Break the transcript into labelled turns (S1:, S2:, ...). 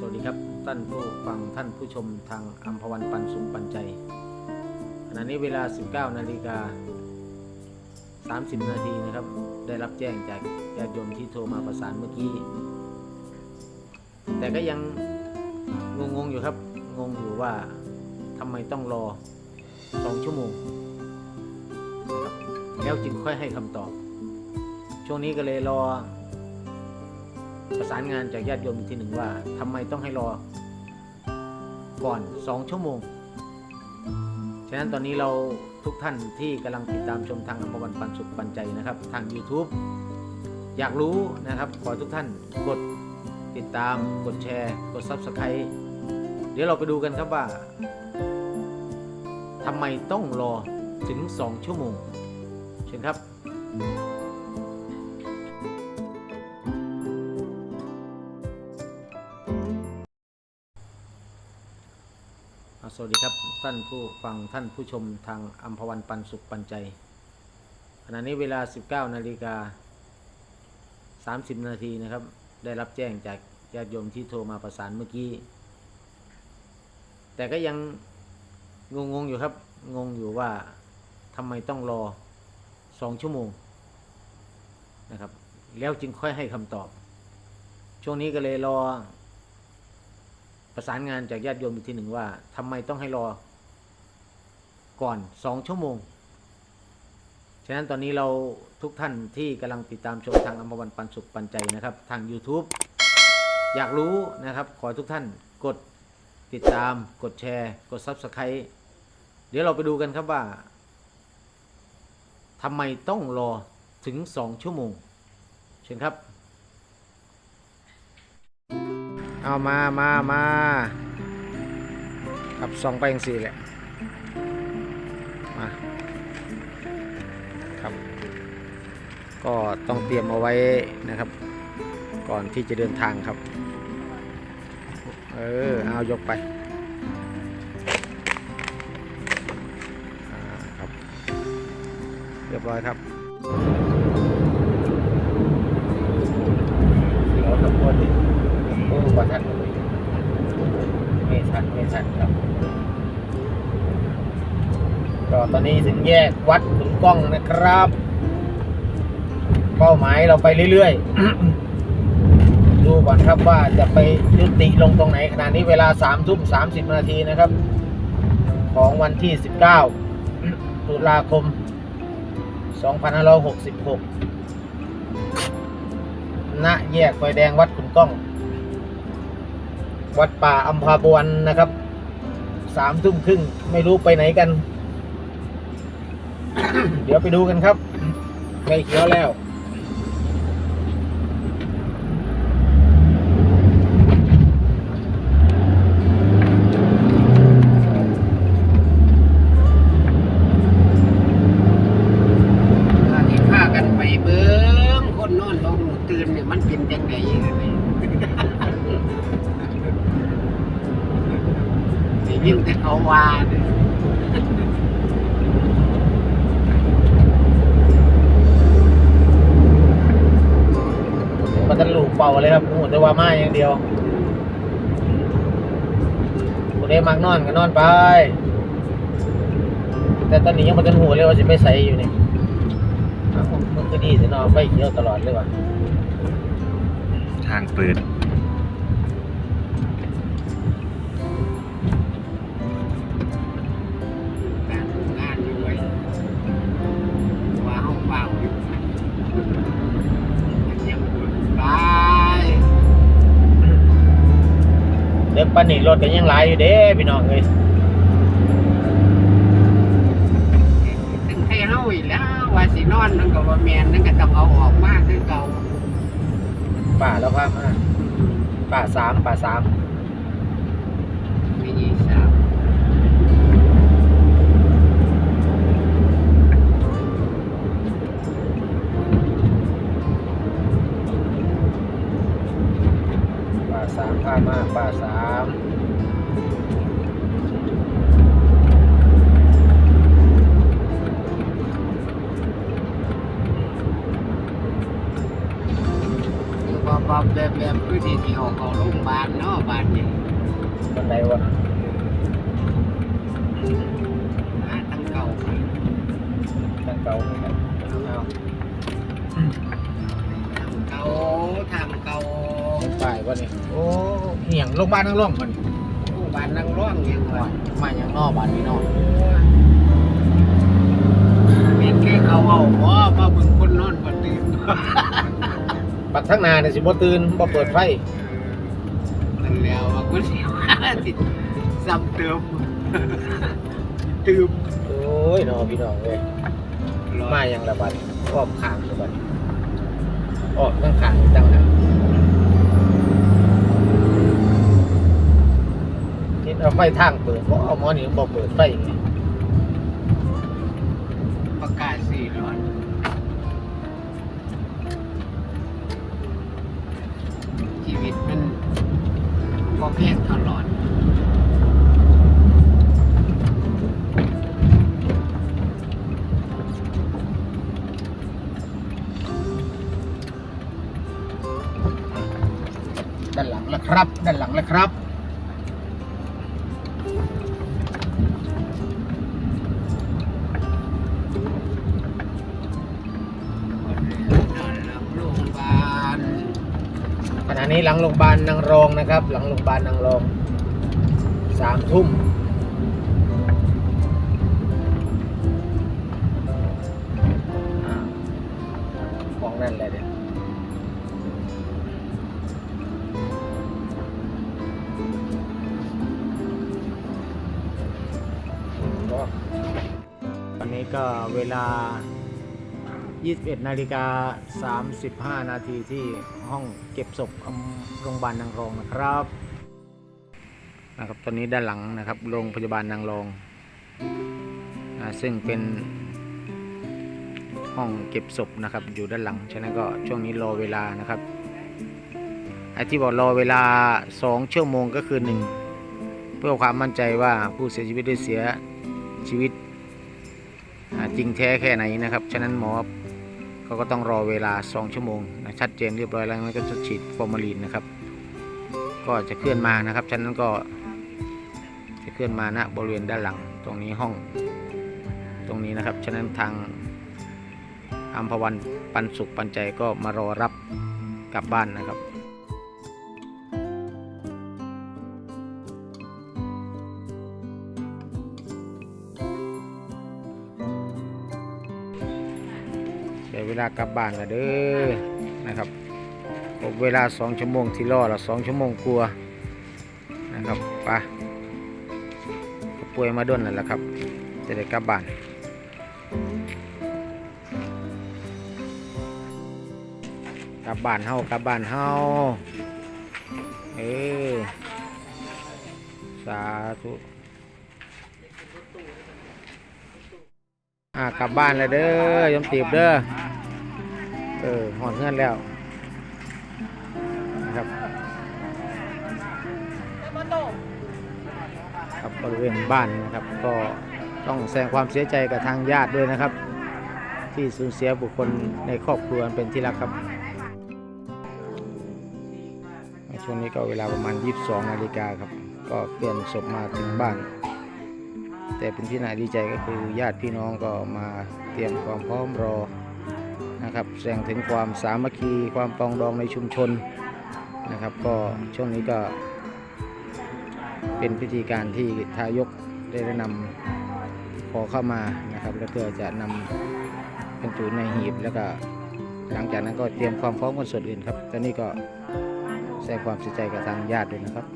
S1: สวัสดีครับท่านผู้ฟังท่านผู้ชมทางอัมพวันปันสุขปันใจขณะนี้เวลา 19 นาฬิกา 30 นาทีนะครับ ได้รับแจ้งจากญาติโยมที่โทรมาประสานเมื่อกี้ แต่ก็ยังงงๆอยู่ครับ งงอยู่ว่าทำไมต้องรอ 2 ชั่วโมงนะครับแล้วจึงค่อยให้คำตอบ ช่วงนี้ก็เลยรอ ประสานงานจากญาติโยมอีกทีหนึ่งว่าทำไมต้องให้รอก่อน 2 ชั่วโมง ฉะนั้นตอนนี้เราทุกท่านที่กำลังติดตามชมทางอมวันปันสุขปันใจนะครับ ทาง YouTube อยากรู้นะครับ ขอทุกท่านกดติดตามกดแชร์ กด Subscribe เดี๋ยวเราไปดูกันครับว่าทำไมต้องรอถึง 2 ชั่วโมง เชิญครับ สวัสดีครับท่านผู้ฟังท่านผู้ชมทางอัมพวันปันสุขปันใจ ขณะนี้เวลา 19นาฬิกา30 นาทีนะครับ ได้รับแจ้งจากญาติโยมที่โทรมาประสานเมื่อกี้ แต่ก็ยังงงๆอยู่ครับ งงอยู่ว่าทำไมต้องรอ 2 ชั่วโมงนะครับ แล้วจึงค่อยให้คำตอบ ช่วงนี้ก็เลยรอ ประสานงานจากญาติโยมอีกทีหนึ่งว่าทำไมต้องให้รอ ก่อนสองชั่วโมง ฉะนั้นตอนนี้เราทุกท่านที่กำลังติดตามชมทางอัมพวันปันสุขปันใจนะครับ ทาง YouTube อยากรู้นะครับ ขอทุกท่านกดติดตามกดแชร์ กด Subscribe เดี๋ยวเราไปดูกันครับว่าทำไมต้องรอถึง 2 ชั่วโมง เชิญครับ เอามามามาขับสองไปอย่างสี่แหละ มา ครับ ก็ต้องเตรียมเอาไว้นะครับ ก่อนที่จะเดินทางครับ เออ เอายกไปครับ เรียบร้อยครับเดี๋ยวขบวนนี้ โอ้ว่าทันเลยไม่ทันไม่ทันครับก็ตอนนี้ถึงแยกวัดขุนกล้องนะครับ เป้าหมายเราไปเรื่อยๆ ดูก่อนครับว่าจะไปยุติลงตรงไหนขณะนี้เวลา3ามทุ่มสามสิบนาทีนะครับ ของวันที่19ตุลาคม2566ณแยกไฟแดงวัดขุนกล้อง วัดป่าอัมพาบวนนะครับสามทุ่มครึ่งไม่รู้ไปไหนกัน เดี๋ยวไปดูกันครับไฟเขียวแล้วา
S2: เลย
S1: ครับหูแต่ว่ามาอย่างเดียวผู้ใดมักนอนก็นอนไป แต่ตอนนี้ยังไม่ทันหัวเลยว่าจะไม่ใส่อยู่นี่มันก็ดีแต่นอนไฟเขียวตลอดเลยว่ะ
S3: ทางเปิด
S2: ด็
S1: กปันนี่รถก็ยังหลายอยู่เด้พี่น้องเอ้ย
S2: ถึงให้เฮาอีกแล้วว่าสินอนนั่นก็ว่าแมนนั่นก็ต้องเอาออกมาคือเก่า
S1: ป่าแล้วพามาป่าสามป่าสาม
S2: ไม่ แบบแบบคือที่ที่ออกเขาโรงพยาบาลเนาะบาดนี้
S1: บันไดวะ
S2: หาทางเก่าไป
S1: ทางเก่านี่ครับเอา
S2: ทางเก่าทางเก่า
S1: ป้ายวะนี่โอ้เหี่ยงโรงพยาบาลนั่งร่องมัน
S2: โรงพยาบาลนางร่องยังว่า
S1: มาอย่างนอกบ้านนี่นอก
S2: เห็นแค่เขาเอาว่ามาเบิ่งคนนอนบ่ตื่น
S1: ปักทั้งนาเนี่ยสิบ่ตื่นบ่เปิดไฟ
S2: นั่นแล้วว่าคนสิว่าสิซ้ำเติมตืม
S1: โอ้ยน้องพี่น้องเอ้ยมาอย่างละบัดอ้อมข้างละบัดออกทั้งข้างตั้งหากคิดเอาไฟทางเปิดบ่เอาหมอนี่บ่เปิดไฟไง
S2: ประ ก็เพียงตลอด
S1: ด้านหลังแล้วครับ ด้านหลังแล้วครับ
S2: นี้หลัง
S1: โรงพยาบาลนางรองนะครับ หลังโรงพยาบาลนางรองสามทุ่มของนั่นแหละเด็ดวันนี้ก็เวลา 21นาฬิกา35 นาทีที่ห้องเก็บศพโรงพยาบาลนางรองนะครับนะครับตอนนี้ด้านหลังนะครับโรงพยาบาลนางรองอ่าซึ่งเป็นห้องเก็บศพนะครับอยู่ด้านหลังฉะนั้นก็ช่วงนี้รอเวลานะครับไอ้ที่บอกรอเวลา 2 ชั่วโมงก็คือ1เพื่อความมั่นใจว่าผู้เสียชีวิตได้เสียชีวิตจริงแท้แค่ไหนนะครับ ฉะนั้นหมอ เขาก็ต้องรอเวลา 2 ชั่วโมงนะชัดเจนเรียบร้อยแล้วมันก็จะฉีดฟอร์มาลีนนะครับ ก็จะเคลื่อนมานะครับฉะนั้นก็จะเคลื่อนมาณบริเวณด้านหลังตรงนี้ห้อง ตรงนี้นะครับ ฉะนั้นทางอัมพวันปันสุขปันใจก็มารอรับกลับบ้านนะครับ เดี๋ยวเวลากลับบ้านและเด้อนะครับครบเวลาสองชั่วโมงที่รอละสองชั่วโมงกลัวานะครับไปป่วยมาด้วนนั่นแหละครับ จะได้กลับบ้านกลับบ้านเฮากลับบ้านเฮาเออสาธุ อ่ากลับบ้านแล้วเด้อยมตีบเด้อเออหอดเงื่อนแล้วนะครับครับบริเวณบ้านนะครับ ก็ต้องแสดงความเสียใจกับทางญาติด้วยนะครับ ที่สูญเสียบุคคลในครอบครัวเป็นที่รักครับช่วงนี้ก็เวลาประมาณ 22นาฬิกาครับ ก็เคลื่อนศพมาถึงบ้าน แต่เป็นที่น่าดีใจก็คือญาติพี่น้องก็มาเตรียมความพร้อมรอนะครับแสดงถึงความสามัคคีความปองดองในชุมชนนะครับ ก็ช่วงนี้ก็ เป็นพิธีการที่ทายกได้นำขอเข้ามานะครับ แล้วก็จะนำบรรจุในหีบแล้วก็หลังจากนั้นก็เตรียมความพร้อมกันส่วนอื่นครับตอนนี้ก็แสดงความเสียใจกับทางญาติด้วยนะครับ